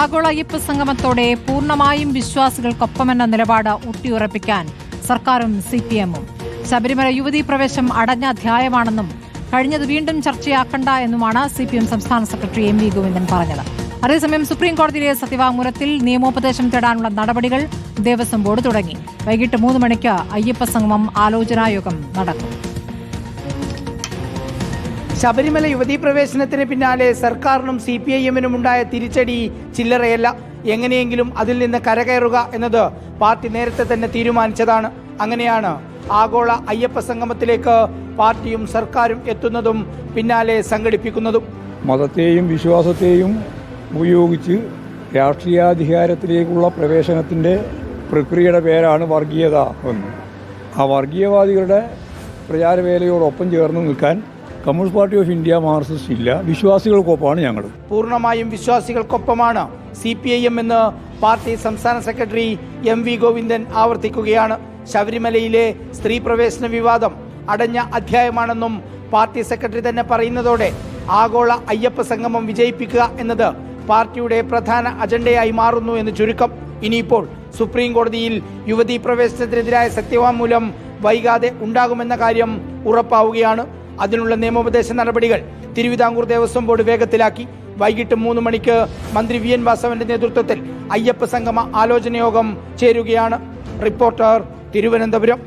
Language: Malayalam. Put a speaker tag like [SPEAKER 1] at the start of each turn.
[SPEAKER 1] ആഗോള അയ്യപ്പ സംഗമത്തോടെ പൂർണമായും വിശ്വാസികൾക്കൊപ്പമെന്ന നിലപാട് ഊട്ടിയുറപ്പിക്കാൻ സർക്കാരും സി പി എമ്മും. ശബരിമല യുവതീ പ്രവേശം അടഞ്ഞ അധ്യായമാണെന്നും കഴിഞ്ഞത് വീണ്ടും ചർച്ചയാക്കണ്ട എന്നുമാണ് സി പി എം സംസ്ഥാന സെക്രട്ടറി എം വി ഗോവിന്ദൻ പറഞ്ഞത്. അതേസമയം സുപ്രീം കോടതിയിലെ സത്യവാങ്മൂലത്തിൽ നിയമോപദേശം തേടാനുള്ള നടപടികൾ ദേവസ്വം ബോർഡ് തുടങ്ങി. വൈകിട്ട് മൂന്ന് മണിക്ക് അയ്യപ്പ സംഗമം ആലോചനായോഗം നടക്കും.
[SPEAKER 2] ശബരിമല യുവതീ പ്രവേശനത്തിന് പിന്നാലെ സർക്കാരിനും സി പി ഐ എമ്മിനും ഉണ്ടായ തിരിച്ചടി ചില്ലറയല്ല. എങ്ങനെയെങ്കിലും അതിൽ നിന്ന് കരകയറുക എന്നത് പാർട്ടി നേരത്തെ തന്നെ തീരുമാനിച്ചതാണ്. അങ്ങനെയാണ് ആഗോള അയ്യപ്പ സംഗമത്തിലേക്ക് പാർട്ടിയും സർക്കാരും എത്തുന്നതും പിന്നാലെ സംഘടിപ്പിക്കുന്നതും.
[SPEAKER 3] മതത്തെയും വിശ്വാസത്തെയും ഉപയോഗിച്ച് രാഷ്ട്രീയാധികാരത്തിലേക്കുള്ള പ്രവേശനത്തിന്റെ പ്രക്രിയയുടെ പേരാണ് വർഗീയത എന്ന്. ആ വർഗീയവാദികളുടെ പ്രചാരവേലയോടൊപ്പം ചേർന്ന് നിൽക്കാൻ communist party of India Marxist ഇല്ല. വിശ്വാസികൾക്കൊപ്പമാണ് ഞങ്ങൾ
[SPEAKER 2] പൂർണമായും വിശ്വാസികൾക്കൊപ്പമാണ് സി പി ഐ എം എന്ന് പാർട്ടി സംസ്ഥാന സെക്രട്ടറി എം വി ഗോവിന്ദൻ ആവർത്തിക്കുകയാണ്. ശബരിമലയിലെ സ്ത്രീ പ്രവേശന വിവാദം അടഞ്ഞ അധ്യായമാണെന്നും പാർട്ടി സെക്രട്ടറി തന്നെ പറയുന്നതോടെ ആഗോള അയ്യപ്പ സംഗമം വിജയിപ്പിക്കുക എന്നത് പാർട്ടിയുടെ പ്രധാന അജണ്ടയായി മാറുന്നു എന്ന് ചുരുക്കം. ഇനിയിപ്പോൾ സുപ്രീം കോടതിയിൽ യുവതീ പ്രവേശനത്തിനെതിരായ സത്യവാങ്മൂലം വൈകാതെ ഉണ്ടാകുമെന്ന കാര്യം ഉറപ്പാവുകയാണ്. അതിനുള്ള നിയമോപദേശ നടപടികൾ തിരുവിതാംകൂർ ദേവസ്വം ബോർഡ് വേഗത്തിലാക്കി. വൈകിട്ട് മൂന്ന് മണിക്ക് മന്ത്രി വി എൻ വാസവന്റെ നേതൃത്വത്തിൽ അയ്യപ്പ സംഗമ ആലോചനയോഗം ചേരുകയാണ്. റിപ്പോർട്ടർ തിരുവനന്തപുരം.